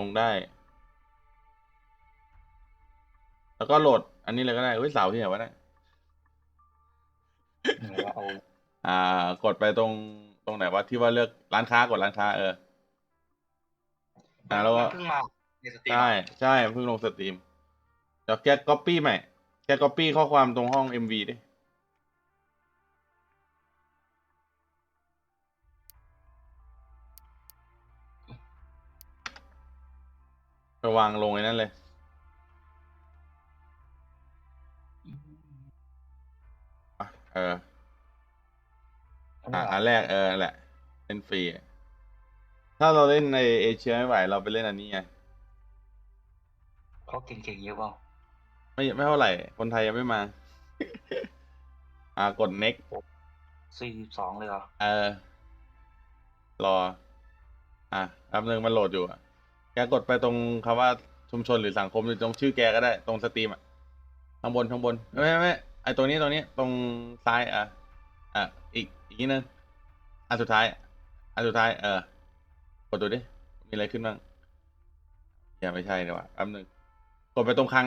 ลงได้ แล้วก็โหลด อันนี้เลยก็ได้เฮ้ยเสาที่ไหนวะเนี่ยเราเอาอ่ากดไปตรงตรงไหนวะที่ว่าเลือกร้านค้ากดร้านค้า เอออ่าแล้วก็เพิ่งมาในสตรีมใช่ใช่เพิ่งลงสตรีมเดี๋ยวแกก๊อปปี้ใหม่แกก๊อปปี้ข้อความตรงห้อง MV ดิ ไปวางลงไอ้นั่นเลยอะเอออะอันแรกเออนั่นแหละเล่นฟรีอะถ้าเราเล่นในเอเชียไม่ไหว เราไปเล่นอันนี้ไง เขาเก่งๆเยอะเปล่าไม่ไม่เท่าไหร่ คนไทยยังไม่มา อ่ากด next สี่สองเลยเหรอ เออ รอ อะแป๊บนึงมันโหลดอยู่อะ แกกดไปตรงคำว่าชุมชนหรือสังคมหรือตรงชื่อแกก็ได้ ตรงสตรีมอะข้างบนข้างบนไม่ไม่ไม่ไอตรงนี้ตรงนี้ตรงซ้ายอะอะอีกอีกนิดนึงอันสุดท้าย อันสุดท้าย เออกดดูดิมีอะไรขึ้นบ้างอย่าไม่ใช่ดีกว่าแป๊บนึงกดไปตรงคลัง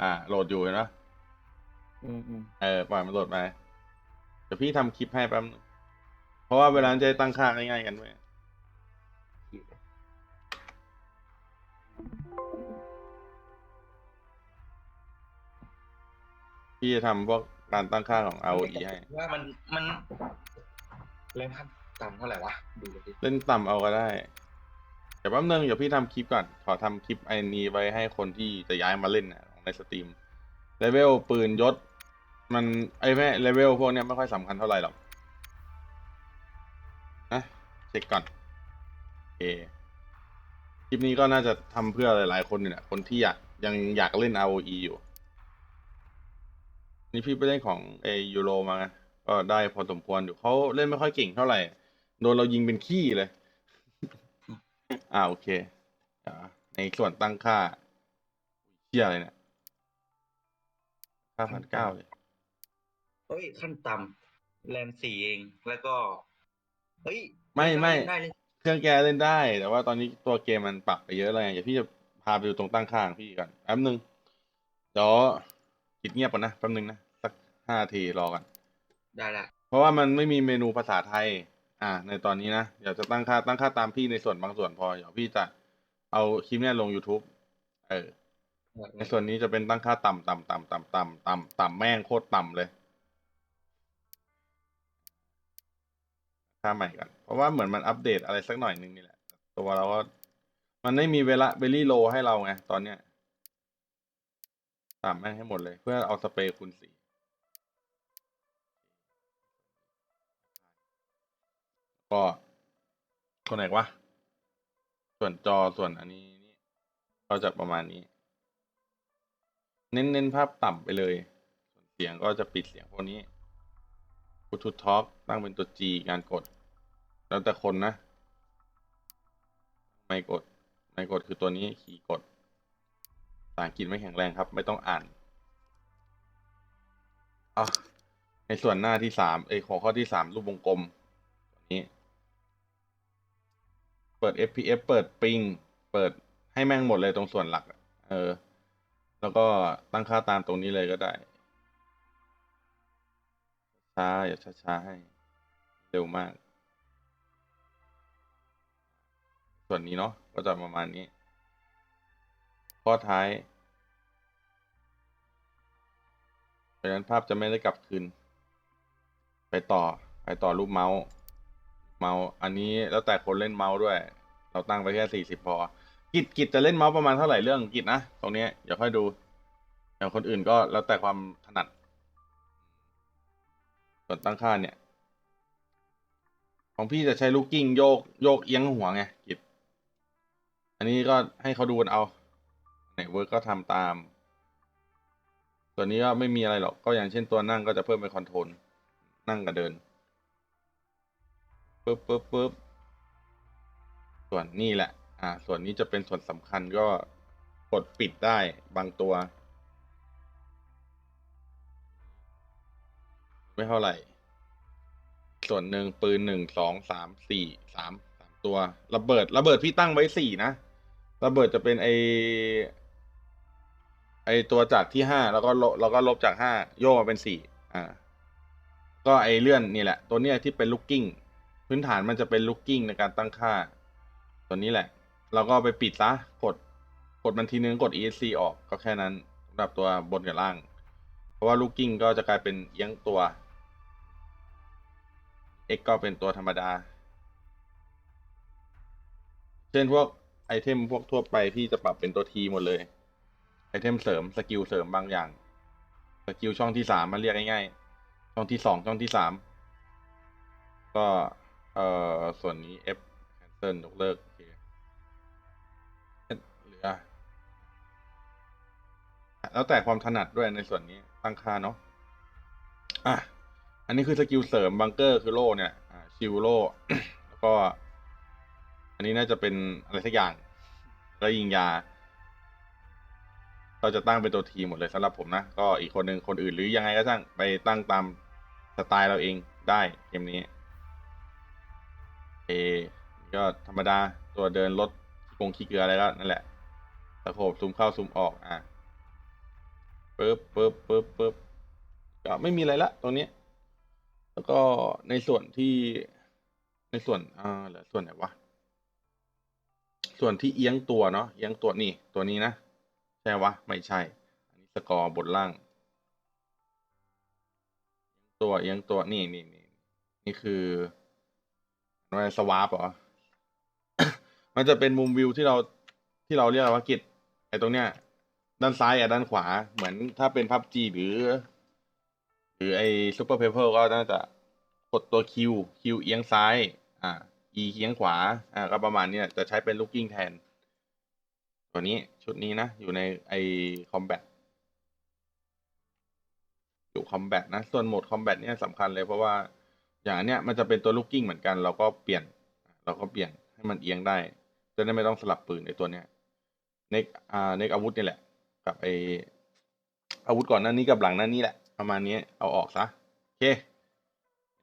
อ่า โหลดอยู่เห็นปะอืมอืมเออปล่อยมันโหลดมาเดี๋ยวพี่ทำคลิปให้แป๊บนึงเพราะว่าเวลาจะได้ตั้งค่าง่ายๆกันด้วย พี่จะทำพวกการตั้งค่าของ ROE ให้ ว่ามันมันเล่นขั้นต่ำเท่าไหร่วะ ดูดิเล่นต่ำเอาก็ได้ เดี๋ยวแป๊บนึงเดี๋ยวพี่ทำคลิปก่อน ขอทำคลิปไอ้นี้ไว้ให้คนที่จะย้ายมาเล่นนะในสตรีม เลเวลปืนยศ มันไอ้แม่เลเวลพวกเนี้ยไม่ค่อยสำคัญเท่าไหร่หรอกนะเช็คก่อนโอเคคลิปนี้ก็น่าจะทำเพื่อหลายๆคนเนี่ยแหละคนที่อยากยังอยากเล่น ROE อยู่ นี่พี่ไปเล่นของเอยูโรมาไงก็ได้พอสมควรอยู่เขาเล่นไม่ค่อยเก่งเท่าไหร่ โดนเรายิงเป็นขี้เลย อ่าโอเคอ่าในส่วนตั้งค่าเชี่ยอะไรเนี่ยห้าพันเก้าเลยเฮ้ย ขั้นต่ำแรมสี่เองแล้วก็ เฮ้ยไม่ไม่ได้เลยเครื่องแกเล่นได้ แต่ว่าตอนนี้ตัวเกมมันปรับไปเยอะเลยเดี๋ยวพี่จะพาไปดูตรงตั้งค่าของพี่ก่อนแป๊บนึงเดี๋ยวปิดเงียบก่อนนะแป๊บนึงนะสัก ห้าทีรอกัน ได้ละเพราะว่ามันไม่มีเมนูภาษาไทย อ่า ในตอนนี้นะ เดี๋ยวจะตั้งค่าตั้งค่าตามพี่ในส่วนบางส่วนพอ เดี๋ยวพี่จะเอาคลิปเนี้ยลง YouTube เออ ในส่วนนี้จะเป็นตั้งค่าต่ำต่ำต่ำต่ำต่ำต่ำต่ำแม่งโคตรต่ำเลย ค่าใหม่กัน เพราะว่าเหมือนมันอัปเดตอะไรสักหน่อยนึงนี่แหละ ตัวเราก็มันไม่มีเวลาเบลลี่โลให้เราไงตอนเนี้ยต่ำแม่งให้หมดเลย เพื่อเอาสเปรย์คูณสี ก็ตัวไหนวะ ส่วนจอส่วนอันนี้นี่ก็จะประมาณนี้ เน้นเน้นภาพต่ำไปเลย ส่วนเสียงก็จะปิดเสียงพวกนี้ Bluetooth Talk ตั้งเป็นตัว G การกด แล้วแต่คนนะ ไม่กด ไม่กดคือตัวนี้ขี่กดภาษาอังกฤษไม่แข็งแรงครับ ไม่ต้องอ่านเอาในส่วนหน้าที่สามเอยหัวข้อที่สามรูปวงกลม เปิด FPS เปิดปิง เปิดให้แม่งหมดเลยตรงส่วนหลัก เออ แล้วก็ตั้งค่าตามตรงนี้เลยก็ได้ ช้า อย่าช้าๆให้ เร็วมาก ส่วนนี้เนาะ ก็จะประมาณนี้ ข้อท้ายเพราะฉะนั้นภาพจะไม่ได้กลับคืน ไปต่อ ไปต่อรูปเมาส์ เมาส์อันนี้แล้วแต่คนเล่นเมาส์ด้วย เราตั้งไปแค่สี่สิบพอ กิจกิจจะเล่นเมาส์ประมาณเท่าไหร่เรื่องกิจนะตรงนี้ยเดี๋ยวค่อยดูอย่างคนอื่นก็แล้วแต่ความถนัด ส่วนตั้งค่าเนี่ย ของพี่จะใช้ลูกกิ้งโยกโยกเอียงหัวไงกิจอันนี้ก็ให้เขาดูกันเอาไหนเวิร์กก็ทำตาม ตัวนี้ก็ไม่มีอะไรหรอกก็อย่างเช่นตัวนั่งก็จะเพิ่มเป็นคอนโทรลนั่งกับเดิน ปึ๊บปึ๊บปึ๊บส่วนนี่แหละ อ่า ส่วนนี้จะเป็นส่วนสำคัญก็กดปิดได้บางตัว ไม่เท่าไหร่ ส่วนหนึ่งปืนหนึ่งสองสามสี่สามสามตัวระเบิดระเบิดพี่ตั้งไว้สี่นะระเบิดจะเป็นไอไอตัวจากที่ห้าแล้วก็ลบแล้วก็ลบจากห้าโยกมาเป็นสี่อ่า ก็ไอเลื่อนนี่แหละ ตัวเนี้ยที่เป็นลูกกิ้ง พื้นฐานมันจะเป็นลูกกิ้งในการตั้งค่า ตัวนี้แหละเราก็ไปปิดซะ กด กดมันทีนึงกด ESC ออกก็แค่นั้นสำหรับตัวบนกับล่าง เพราะว่าลูกกิ้งก็จะกลายเป็นเอียงตัว X ก็เป็นตัวธรรมดา เช่นพวกไอเทมพวกทั่วไปพี่จะปรับเป็นตัว T หมดเลย ไอเทมเสริมสกิลเสริมบางอย่าง สกิลช่องที่สามมาเรียกง่ายๆ ช่องที่สองช่องที่สามก็ เอ่อ ส่วนนี้ F cancel ยกเลิก โอเคเหลือ แล้วแต่ความถนัดด้วยในส่วนนี้ ตั้งค่าเนาะ อะ อันนี้คือสกิลเสริมบังเกอร์คือโล่เนี่ย อ่า ชิลโล่ แล้วก็ อันนี้น่าจะเป็นอะไรสักอย่าง แล้วยิงยา เราจะตั้งเป็นตัวทีมหมดเลยสำหรับผมนะ ก็อีกคนหนึ่งคนอื่นหรือยังไงก็ช่างไปตั้งตามสไตล์เราเองได้เกมนี้ ก็ธรรมดาตัวเดินรถขี้กงขี้เกลืออะไรก็นั่นแหละตะโขบซูมเข้าซูมออกอะปึ๊บปึ๊บปึ๊บปึ๊บก็ไม่มีอะไรละตรงนี้ แล้วก็ในส่วนที่ในส่วนอ่าเหลือส่วนไหนวะส่วนที่เอียงตัวเนาะเอียงตัวนี่ ตัวนี้นะใช่วะไม่ใช่ อันนี้สกอร์บนล่าง ตัวเอียงตัวนี่นี่นี่นี่คือ อะไรสวาปเหรอ มันจะเป็นมุมวิวที่เราที่เราเรียกว่ากิจไอ้ตรงเนี้ย ด้านซ้ายกับด้านขวา เหมือนถ้าเป็นพับจีหรือ หรือไอ้ซูเปอร์เพเปอร์ก็น่าจะกดตัวคิวคิวเอียงซ้าย อ่า E เอียงขวา อ่าก็ประมาณนี้จะใช้เป็นลูกกิ้งแทน ตัวนี้ชุดนี้นะ อยู่ในไอคอมแบทอยู่คอมแบทนะ ส่วนโหมดคอมแบทเนี่ยสำคัญเลยเพราะว่า อย่างอันเนี้ยมันจะเป็นตัวลูกกิ้งเหมือนกัน เราก็เปลี่ยน เราก็เปลี่ยนให้มันเอียงได้ จะได้ไม่ต้องสลับปืนในตัวเนี้ยเน็กอ่าเน็กอาวุธนี่แหละ กับไออาวุธก่อนหน้านี้กับหลังหน้านี้แหละ ประมาณนี้เอาออกซะโอเค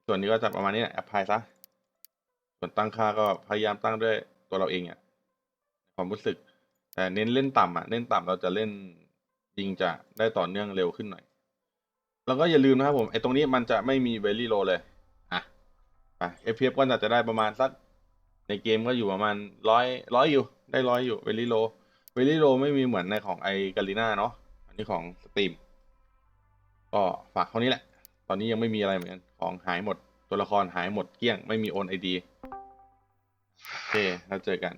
ส่วนนี้ก็จะประมาณนี้แหละแอปพลายซะ ส่วนตั้งค่าก็พยายามตั้งด้วยตัวเราเองอะความรู้สึก แต่เน้นเล่นต่ำอะเล่นต่ำเราจะเล่นยิงจะได้ต่อเนื่องเร็วขึ้นหน่อย แล้วก็อย่าลืมนะครับผมไอตรงนี้มันจะไม่มีเวลี่โลเลย ไป FPS ก็อาจจะได้ประมาณสักในเกมก็อยู่ประมาณร้อยร้อยอยู่ ได้ร้อยอยู่เวลีโลเวลีโลไม่มีเหมือนในของไอกาลิน่าเนาะอันนี้ของสตรีมก็ฝากเท่านี้แหละ ตอนนี้ยังไม่มีอะไรเหมือนกันของหายหมดตัวละครหายหมดเกลี้ยงไม่มีโอนไอดีโอเคแล้วเจอกัน